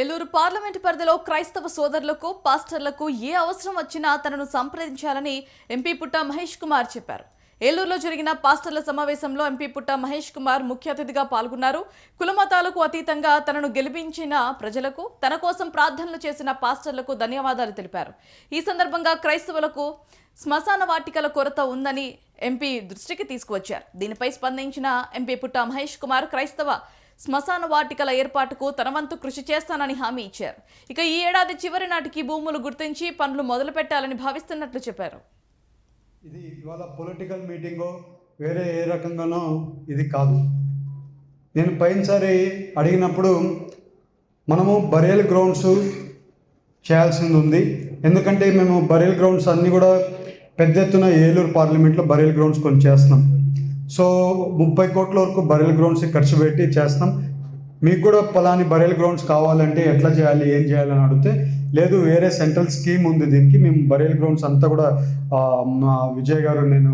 Eluru parliament పరిధిలో క్రైస్తవ సోదరులకు పాస్టర్లకు ఏ అవసరం వచ్చినా తనను సంప్రదించాలని ఎంపీ పుట్ట మహేష్ కుమార్ చెప్పారు. ఏలూరులో జరిగిన పాస్టర్ల సమావేశంలో ఎంపీ పుట్ట మహేష్ కుమార్ ముఖ్య అతిథిగా పాల్గొన్నారు. కులమతాలకు అతీతంగా తనను గెలిపించిన ప్రజలకు తన కోసం ప్రార్థనలు చేసిన పాస్టర్లకు ధన్యవాదాలు తెలిపారు. ఈ సందర్భంగా క్రైస్తవులకు శ్మశాన వాటికల కొరత ఉందని ఎంపీ దృష్టికి తీసుకువచ్చారు. దీనిపై స్పందించిన ఎంపీ పుట్ట మహేష్ కుమార్ క్రైస్తవ శ్మశాన వాటికల ఏర్పాటుకు తన వంతు కృషి చేస్తానని హామీ ఇచ్చారు. ఇక ఈ ఏడాది చివరి నాటికి భూములు గుర్తించి పనులు మొదలు పెట్టాలని భావిస్తున్నట్లు చెప్పారు. ఇది ఇవాళ పొలిటికల్ మీటింగో వేరే ఏ రకంగానో ఇది కాదు. నేను పైనసారి అడిగినప్పుడు మనము బరేల్ గ్రౌండ్స్ చేయాల్సింది ఉంది ఎందుకంటే మేము బరేల్ గ్రౌండ్స్ అన్నీ కూడా పెద్ద ఎత్తున ఏలూరు పార్లమెంట్లో బరేల్ గ్రౌండ్స్ కొన్ని చేస్తున్నాం సో ముప్పై కోట్ల వరకు బరెల్ గ్రౌండ్స్ ఖర్చు పెట్టి చేస్తాం. మీకు కూడా పలాని బరెల్ గ్రౌండ్స్ కావాలంటే ఎట్లా చేయాలి ఏం చేయాలని అడిగితే లేదు వేరే సెంట్రల్ స్కీమ్ ఉంది దీనికి. మేము బరేల్ గ్రౌండ్స్ అంతా కూడా మా విజయ్ గారు నేను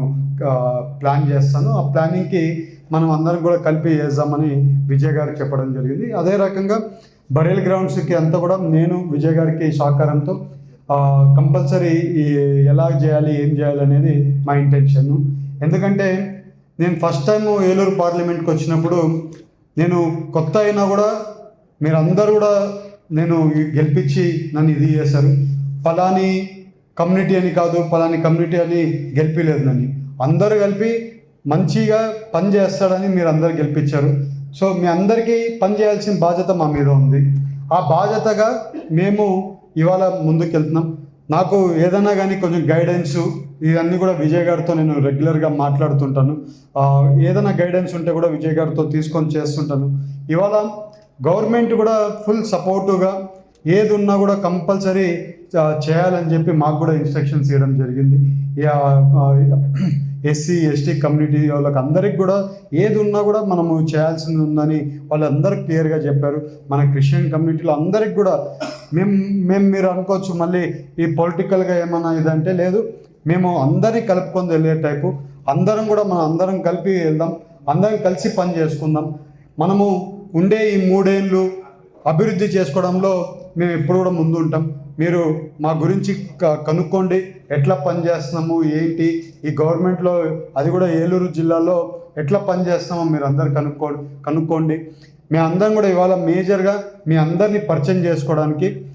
ప్లాన్ చేస్తాను. ఆ ప్లానింగ్కి మనం అందరం కూడా కలిపి వేద్దామని విజయ్ గారు చెప్పడం జరిగింది. అదే రకంగా బరేల్ గ్రౌండ్స్కి అంతా కూడా నేను విజయ్ గారికి సహకారంతో కంపల్సరీ ఎలా చేయాలి ఏం చేయాలి అనేది మా ఇంటెన్షన్ ఎందుకంటే నేను ఫస్ట్ టైం ఏలూరు పార్లమెంట్కి వచ్చినప్పుడు నేను కొత్త అయినా కూడా మీరందరూ కూడా నేను గెలిపించి నన్ను ఇది చేశారు. ఫలాని కమ్యూనిటీ అని కాదు ఫలాని కమ్యూనిటీ అని గెలిపిలేదు నన్ను. అందరూ కలిపి మంచిగా పని చేస్తాడని మీరు అందరు గెలిపించారు. సో మీ అందరికీ పని చేయాల్సిన బాధ్యత మా మీద ఉంది. ఆ బాధ్యతగా మేము ఇవాళ ముందుకెళ్తున్నాం. నాకు ఏదైనా కానీ కొంచెం గైడెన్స్ ఇవన్నీ కూడా విజయ్ గారితో నేను రెగ్యులర్గా మాట్లాడుతుంటాను. ఏదైనా గైడెన్స్ ఉంటే కూడా విజయ్ గారితో తీసుకొని చేస్తుంటాను. ఇవాళ గవర్నమెంట్ కూడా ఫుల్ సపోర్టుగా ఏది ఉన్నా కూడా కంపల్సరీ చేయాలని చెప్పి మాకు కూడా ఇన్స్ట్రక్షన్స్ ఇవ్వడం జరిగింది. ఎస్సీ ఎస్టీ కమ్యూనిటీ వాళ్ళకి అందరికి కూడా ఏది ఉన్నా కూడా మనము చేయాల్సింది ఉందని వాళ్ళందరూ క్లియర్గా చెప్పారు. మన క్రిస్టియన్ కమ్యూనిటీలో అందరికి కూడా మేము మేము మీరు అనుకోవచ్చు మళ్ళీ ఈ పొలిటికల్గా ఏమన్నా ఇదంటే లేదు. మేము అందరినీ కలుపుకొని వెళ్ళే టైపు. అందరం కూడా మనం అందరం కలిపి వెళ్దాం. అందరం కలిసి పని చేసుకుందాం. మనము ఉండే ఈ మూడేళ్ళు అభివృద్ధి చేసుకోవడంలో మేము ఎప్పుడు కూడా ముందు ఉంటాం మీరు మా గురించి క- కనుక్కోండి. ఎట్లా పనిచేస్తున్నాము ఏంటి? ఈ గవర్నమెంట్లో అది కూడా ఏలూరు జిల్లాలో ఎట్లా పనిచేస్తున్నామో మీరు అందరు కనుక్కో కనుక్కోండి. మీ అందరం కూడా ఇవాళ మేజర్గా మీ అందరినీ పరిచయం చేసుకోవడానికి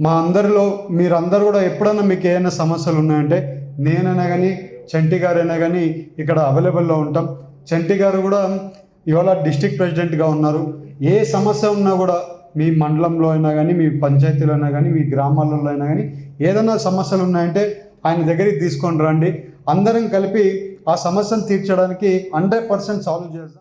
మా అందరిలో మీరందరూ కూడా ఎప్పుడన్నా మీకు ఏమైనా సమస్యలు ఉన్నాయంటే నేనైనా కానీ చంటి గారైనా కానీ ఇక్కడ అవైలబుల్లో ఉంటాం. చంటి గారు కూడా ఇవాళ డిస్టిక్ ప్రెసిడెంట్గా ఉన్నారు. ఏ సమస్య ఉన్నా కూడా మీ మండలంలో అయినా కానీ మీ పంచాయతీలో అయినా కానీ మీ గ్రామాలలో అయినా కానీ ఏదైనా సమస్యలు ఉన్నాయంటే ఆయన దగ్గరికి తీసుకొని రండి. అందరం కలిపి ఆ సమస్యను తీర్చడానికి హండ్రెడ్ పర్సెంట్ సాల్వ్ చేద్దాం.